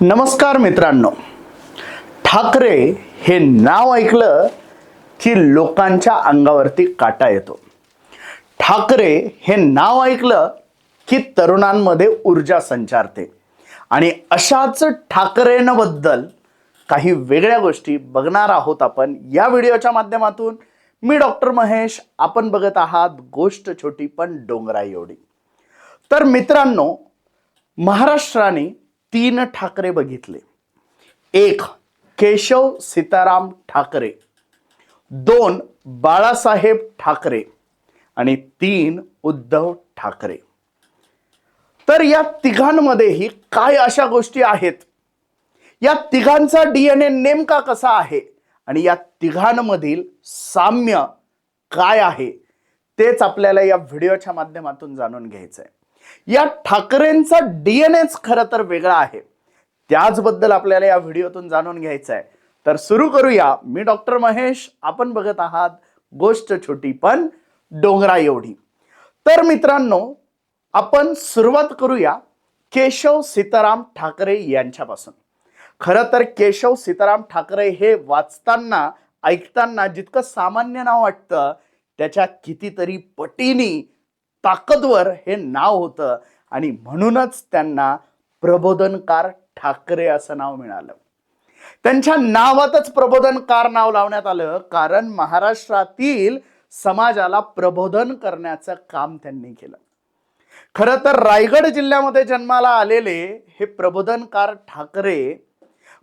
नमस्कार मित्रांनो. ठाकरे हे नाव ऐकलं की लोकांच्या अंगावरती काटा येतो. ठाकरे हे नाव ऐकलं की तरुणांमध्ये ऊर्जा संचारते. आणि अशाच ठाकरेंबद्दल काही वेगळ्या गोष्टी बघणार आहोत आपण या व्हिडिओच्या माध्यमातून. मी डॉक्टर महेश आपण बघत आहात गोष्ट छोटी पण डोंगरा एवढी. तर मित्रांनो महाराष्ट्राने तीन ठाकरे बघितले. एक केशव सीताराम ठाकरे. दोन बाळासाहेब ठाकरे. आणि तीन उद्धव ठाकरे. तर या तिघांमध्येही काय अशा गोष्टी आहेत? या तिघांचा डीएनए नेमका कसा आहे? आणि या तिघांमधील साम्य काय आहे? तेच आपल्याला या व्हिडिओच्या माध्यमातून जाणून घ्यायचं आहे या ठाकरेंचा डीएनएच खरं तर वेगळा आहे. त्याचबद्दल आपल्याला या व्हिडिओतून जाणून घ्यायचं आहे तर सुरू करूया. मी डॉक्टर महेश आपण बघत आहात गोष्ट छोटी पण डोंगरा एवढी. तर मित्रांनो आपण सुरुवात करूया केशव सीताराम ठाकरे यांच्यापासून. खरं तर केशव सीताराम ठाकरे हे वाचताना ऐकताना जितकं सामान्य नाव वाटतं त्याच्या कितीतरी पटीनी ताकदवर हे नाव होतं. आणि म्हणूनच त्यांना प्रबोधनकार ठाकरे असं नाव मिळालं. त्यांच्या नावातच प्रबोधनकार नाव लावण्यात आलं. कारण महाराष्ट्रातील समाजाला प्रबोधन करण्याचं काम त्यांनी केलं. खरं तर रायगड जिल्ह्यामध्ये जन्माला आलेले हे प्रबोधनकार ठाकरे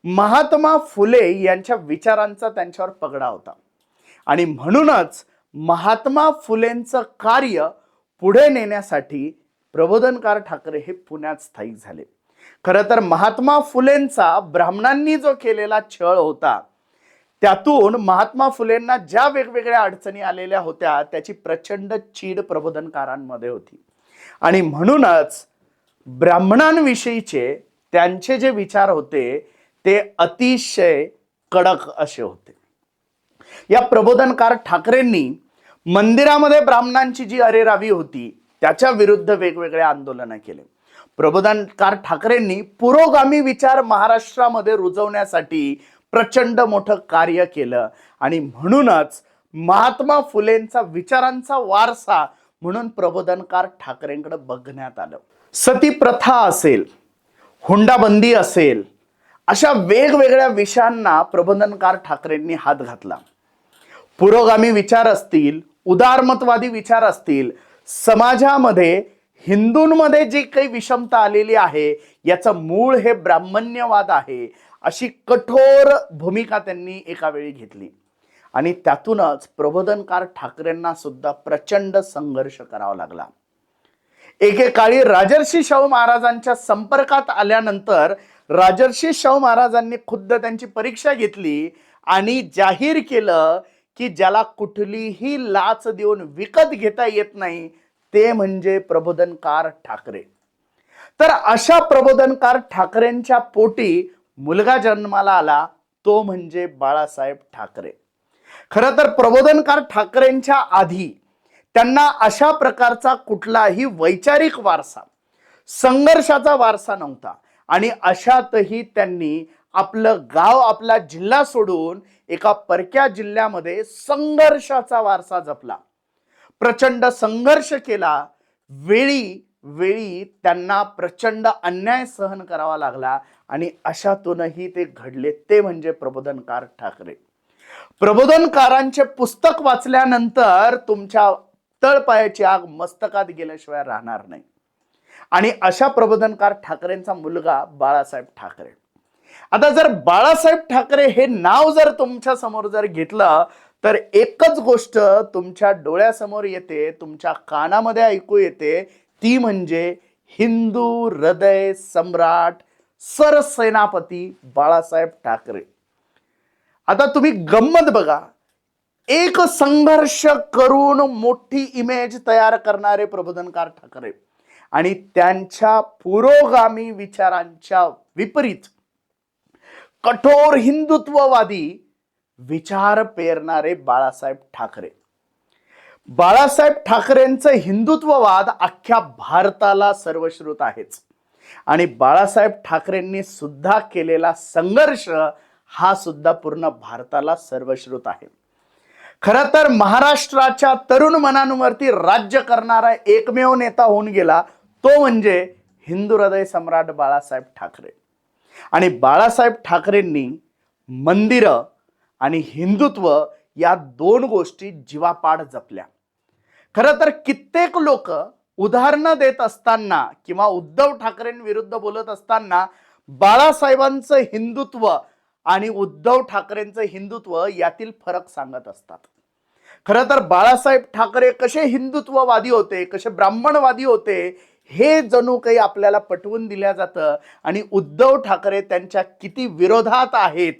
महात्मा फुले यांच्या विचारांचा त्यांच्यावर पगडा होता. आणि म्हणूनच महात्मा फुलेंचं कार्य पुढे नेण्यासाठी प्रबोधनकार ठाकरे हे पुण्यात स्थायिक झाले. खरं तर महात्मा फुलेंचा ब्राह्मणांनी जो केलेला छळ होता त्यातून महात्मा फुलेंना ज्या वेगवेगळ्या अडचणी आलेल्या होत्या त्याची प्रचंड चीड प्रबोधनकारांमध्ये होती. आणि म्हणूनच ब्राह्मणांविषयीचे त्यांचे जे विचार होते ते अतिशय कडक असे होते. या प्रबोधनकार ठाकरेंनी मंदिरामध्ये ब्राह्मणांची जी अरेरावी होती त्याच्या विरुद्ध वेगवेगळे आंदोलनं केले. प्रबोधनकार ठाकरेंनी पुरोगामी विचार महाराष्ट्रामध्ये रुजवण्यासाठी प्रचंड मोठं कार्य केलं आणि म्हणूनच महात्मा फुलेंचा विचारांचा वारसा म्हणून प्रबोधनकार ठाकरेंकडे बघण्यात आलं. सती प्रथा असेल हुंडाबंदी असेल अशा वेगवेगळ्या विषयांना प्रबोधनकार ठाकरेंनी हात घातला. पुरोगामी विचार असतील उदारमतवादी विचार असतील समाजामध्ये हिंदूंमध्ये जी काही विषमता आलेली आहे याचं मूळ हे ब्राह्मण्यवाद आहे अशी कठोर भूमिका त्यांनी एका वेळी घेतली. आणि त्यातूनच प्रबोधनकार ठाकरेंना सुद्धा प्रचंड संघर्ष करावा लागला. एकेकाळी राजर्षी शाहू महाराजांच्या संपर्कात आल्यानंतर राजर्षी शाहू महाराजांनी खुद्द त्यांची परीक्षा घेतली आणि जाहीर केलं की ज्याला कुठलीही लाच देऊन विकत घेता येत नाही ते म्हणजे प्रबोधनकार ठाकरे. तर अशा प्रबोधनकार ठाकरेंच्या पोटी मुलगा जन्माला आला तो म्हणजे बाळासाहेब ठाकरे. खरं तर प्रबोधनकार ठाकरेंच्या आधी त्यांना अशा प्रकारचा कुठलाही वैचारिक वारसा संघर्षाचा वारसा नव्हता आणि अशातही त्यांनी आपलं गाव आपला जिल्हा सोडून एका परक्या जिल्ह्यामध्ये संघर्षाचा वारसा जपला. प्रचंड संघर्ष केला. वेळी वेळी त्यांना प्रचंड अन्याय सहन करावा लागला आणि अशातूनही ते घडले. ते म्हणजे प्रबोधनकार ठाकरे. प्रबोधनकारांचे पुस्तक वाचल्यानंतर तुमच्या तळपायाची आग मस्तकात गेल्याशिवाय राहणार नाही. आणि अशा प्रबोधनकार ठाकरेंचा मुलगा बाळासाहेब ठाकरे. आता जर बाळासाहेब ठाकरे हे नाव जर तुमच्यासमोर जर घेतलं तर एकच गोष्ट तुमच्या डोळ्यासमोर येते तुमच्या कानामध्ये ऐकू येते ती म्हणजे हिंदू हृदय सम्राट सरसेनापती बाळासाहेब ठाकरे. आता तुम्ही गंमत बघा. एक संघर्ष करून मोठी इमेज तयार करणारे प्रबोधनकार ठाकरे. आणि त्यांच्या पुरोगामी विचारांच्या विपरीत कठोर हिंदुत्ववादी विचार पेरणारे बाळासाहेब ठाकरे. बाळासाहेब ठाकरेंचं हिंदुत्ववाद अख्ख्या भारताला सर्वश्रुत आहेच. आणि बाळासाहेब ठाकरेंनी सुद्धा केलेला संघर्ष हा सुद्धा पूर्ण भारताला सर्वश्रुत आहे. खरं तर महाराष्ट्राच्या तरुण मनांवरती राज्य करणारा एकमेव नेता होऊन गेला तो म्हणजे हिंदू हृदय सम्राट बाळासाहेब ठाकरे. आणि बाळासाहेब ठाकरेंनी मंदिरं आणि हिंदुत्व या दोन गोष्टी जीवापाड जपल्या. खरं तर कित्येक लोक उदाहरणं देत असताना किंवा उद्धव ठाकरेंविरुद्ध बोलत असताना बाळासाहेबांचं हिंदुत्व आणि उद्धव ठाकरेंचं हिंदुत्व यातील फरक सांगत असतात. खरं तर बाळासाहेब ठाकरे कसे हिंदुत्ववादी होते कसे ब्राह्मणवादी होते हे जणू काही आपल्याला पटवून दिल्या जातं आणि उद्धव ठाकरे त्यांच्या किती विरोधात आहेत.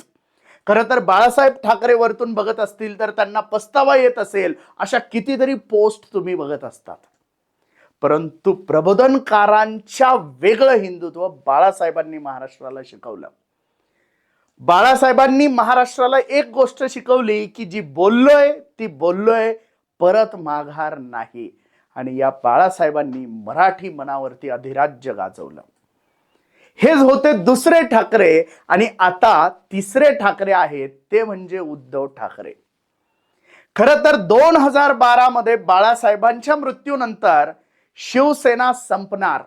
खरं तर बाळासाहेब ठाकरे वरतून बघत असतील तर त्यांना पस्तावा येत असेल अशा कितीतरी पोस्ट तुम्ही बघत असतात. परंतु प्रबोधनकारांच्या वेगळं हिंदुत्व बाळासाहेबांनी महाराष्ट्राला शिकवलं. बाळासाहेबांनी महाराष्ट्राला एक गोष्ट शिकवली की जी बोललोय ती बोललोय परत माघार नाही. आणि या बाळासाहेबांनी मराठी मनावरती अधिराज्य गाजवलं. हेच होते दुसरे ठाकरे आणि आता तिसरे ठाकरे आहेत ते म्हणजे उद्धव ठाकरे. खरं तर दोन हजार बारा मध्ये बाळासाहेबांच्या मृत्यूनंतर शिवसेना संपणार.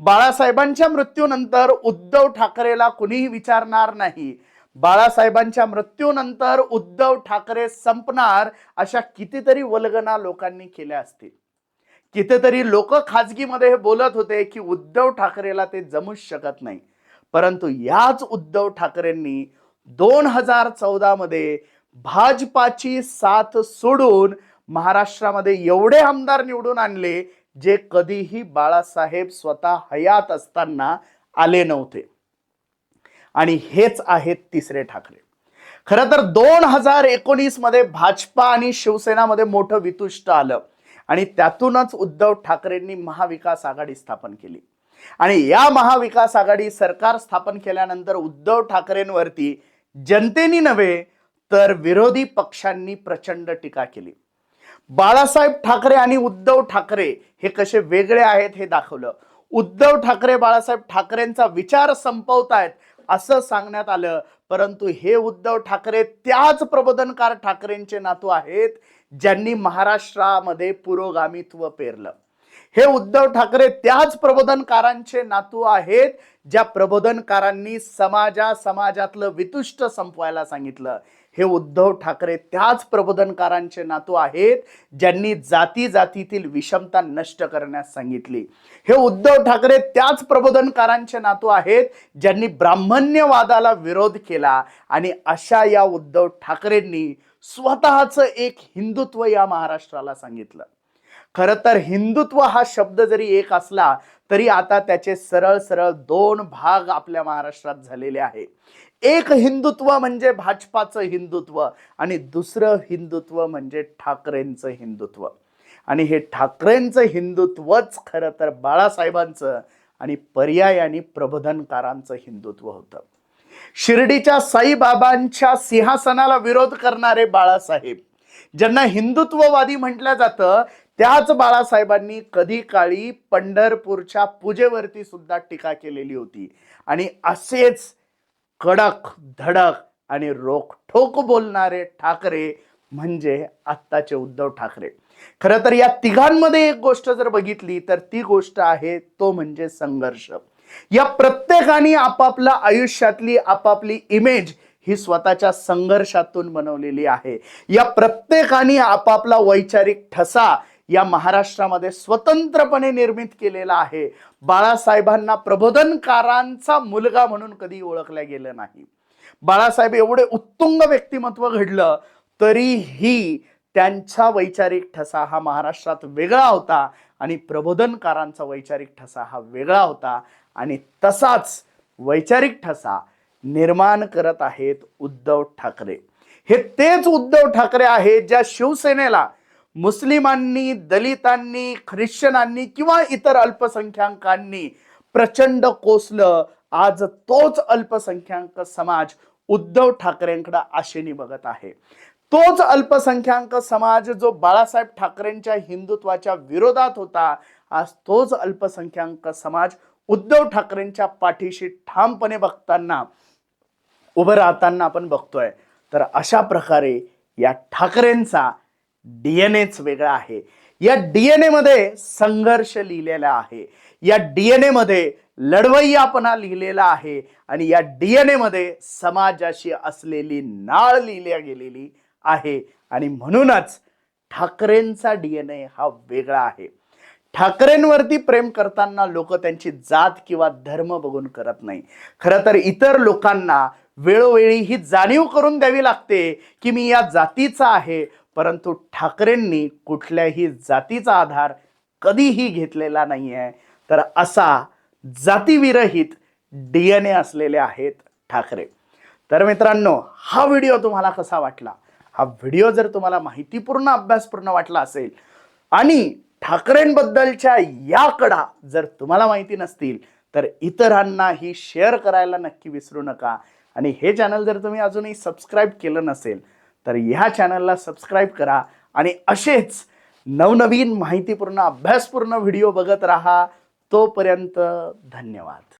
बाळासाहेबांच्या मृत्यूनंतर उद्धव ठाकरेला कुणीही विचारणार नाही. बाळासाहेबांच्या मृत्यूनंतर उद्धव ठाकरे संपणार अशा कितीतरी वल्गना लोकांनी केल्या असतील. कितीतरी लोक खाजगीमध्ये हे बोलत होते की उद्धव ठाकरेला ते जमूच शकत नाही. परंतु याच उद्धव ठाकरेंनी दोन हजार चौदा मध्ये भाजपाची साथ सोडून महाराष्ट्रामध्ये एवढे आमदार निवडून आणले जे कधीही बाळासाहेब स्वतः हयात असताना आले नव्हते. आणि हेच आहेत तिसरे ठाकरे. खरं तर दोन हजार एकोणीसमध्ये भाजपा आणि शिवसेनामध्ये मोठं वितुष्ट आलं. आणि त्यातूनच उद्धव ठाकरेंनी महाविकास आघाडी स्थापन केली. आणि या महाविकास आघाडी सरकार स्थापन केल्यानंतर उद्धव ठाकरेंवरती जनतेनी नव्हे तर विरोधी पक्षांनी प्रचंड टीका केली. बाळासाहेब ठाकरे आणि उद्धव ठाकरे हे कसे वेगळे आहेत हे दाखवलं. उद्धव ठाकरे बाळासाहेब ठाकरेंचा विचार संपवतायत असं सांगण्यात आलं. परंतु हे उद्धव ठाकरे त्याच प्रबोधनकार ठाकरेंचे नातू आहेत ज्यांनी महाराष्ट्रामध्ये पुरोगामित्व पेरलं. हे उद्धव ठाकरे त्याच प्रबोधनकारांचे नातू आहेत ज्या प्रबोधनकारांनी समाजा समाजातलं वितुष्ट संपवायला सांगितलं. हे उद्धव ठाकरे त्याच प्रबोधनकारांचे नातू आहेत ज्यांनी जाती जातीतील विषमता नष्ट करण्यास सांगितली. हे उद्धव ठाकरे त्याच प्रबोधनकारांचे नातू आहेत ज्यांनी ब्राह्मण्यवादाला विरोध केला आणि अशा या उद्धव ठाकरेंनी स्वतःचं एक हिंदुत्व या महाराष्ट्राला सांगितलं. खरं तर हिंदुत्व हा शब्द जरी एक असला तरी आता त्याचे सरळ सरळ दोन भाग आपल्या महाराष्ट्रात झालेले आहे. एक हिंदुत्व म्हणजे भाजपाचं हिंदुत्व आणि दुसरं हिंदुत्व म्हणजे ठाकरेंचं हिंदुत्व. आणि हे ठाकरेंचं हिंदुत्वच खरं तर बाळासाहेबांचं आणि पर्यायाने प्रबोधनकारांचं हिंदुत्व होतं. शिर्डीच्या साईबाबांच्या सिंहासनाला विरोध करणारे बाळासाहेब ज्यांना हिंदुत्ववादी म्हटलं जातं त्याच बाळासाहेबांनी कधी काळी पंढरपूरच्या पूजेवरती सुद्धा टीका केलेली होती. आणि असेच कडक धडक आणि रोखठोक बोलणारे ठाकरे म्हणजे आत्ताचे उद्धव ठाकरे. खरं तर या तिघांमध्ये एक गोष्ट जर बघितली तर ती गोष्ट आहे तो म्हणजे संघर्ष. या प्रत्येकाने आपापल्या आयुष्यातली आपापली इमेज ही स्वतःच्या संघर्षातून बनवलेली आहे. या प्रत्येकाने आपापला वैचारिक ठसा या महाराष्ट्रामध्ये स्वतंत्रपणे निर्मित केलेला आहे. बाळासाहेबांना प्रबोधनकारांचा मुलगा म्हणून कधी ओळखल्या गेलं नाही. बाळासाहेब एवढे उत्तुंग व्यक्तिमत्व घडलं तरीही त्यांचा वैचारिक ठसा हा महाराष्ट्रात वेगळा होता आणि प्रबोधनकारांचा वैचारिक ठसा हा वेगळा होता आणि तसाच वैचारिक ठसा निर्माण करत आहेत उद्धव ठाकरे. हे तेच उद्धव ठाकरे आहेत ज्या शिवसेनेला मुस्लिमांनी दलितांनी ख्रिश्चनांनी किंवा इतर अल्पसंख्याकांनी प्रचंड कोसलं आज तोच अल्पसंख्याक समाज उद्धव ठाकरेंकडे आशेने बघत आहे. तोच अल्पसंख्याक समाज जो बाळासाहेब ठाकरेंच्या हिंदुत्वाच्या विरोधात होता आज तोच अल्पसंख्याक समाज उद्धव ठाकरेंच्या पाठीशी ठामपणे बघताना उभं राहताना आपण बघतोय. तर अशा प्रकारे या ठाकरेंचा डीएनएच वेगळा आहे. या डीएनए मध्ये संघर्ष लिहिलेला आहे. या डीएनए मध्ये लढवय्यापणा लिहिलेला आहे. आणि या डीएनए मध्ये समाजाशी असलेली नाळ लिहिल्या गेलेली आहे. आणि म्हणूनच ठाकरेंचा डीएनए हा वेगळा आहे. ठाकरेंवरती प्रेम करताना लोक त्यांची जात किंवा धर्म बघून करत नाही. खरं तर इतर लोकांना वेळोवेळी ही जाणीव करून द्यावी लागते की मी या जातीचा आहे परंतु ठाकरेंनी कुठल्याही जातीचा आधार कधीही घेतलेला नाही आहे तर असा जातीविरहित डी एन ए असलेले आहेत ठाकरे. तर मित्रांनो हा व्हिडिओ तुम्हाला कसा वाटला? हा व्हिडिओ जर तुम्हाला माहितीपूर्ण अभ्यासपूर्ण वाटला असेल आणि ठाकरेंबद्दलच्या या कडा जर तुम्हाला माहिती नसतील तर इतरांनाही शेअर करायला नक्की विसरू नका. आणि हे चॅनल जर तुम्ही अजूनही सबस्क्राईब केलं नसेल तर ह्या चॅनलला सबस्क्राईब करा आणि असेच नवनवीन माहितीपूर्ण अभ्यासपूर्ण व्हिडिओ बघत राहा. तोपर्यंत धन्यवाद.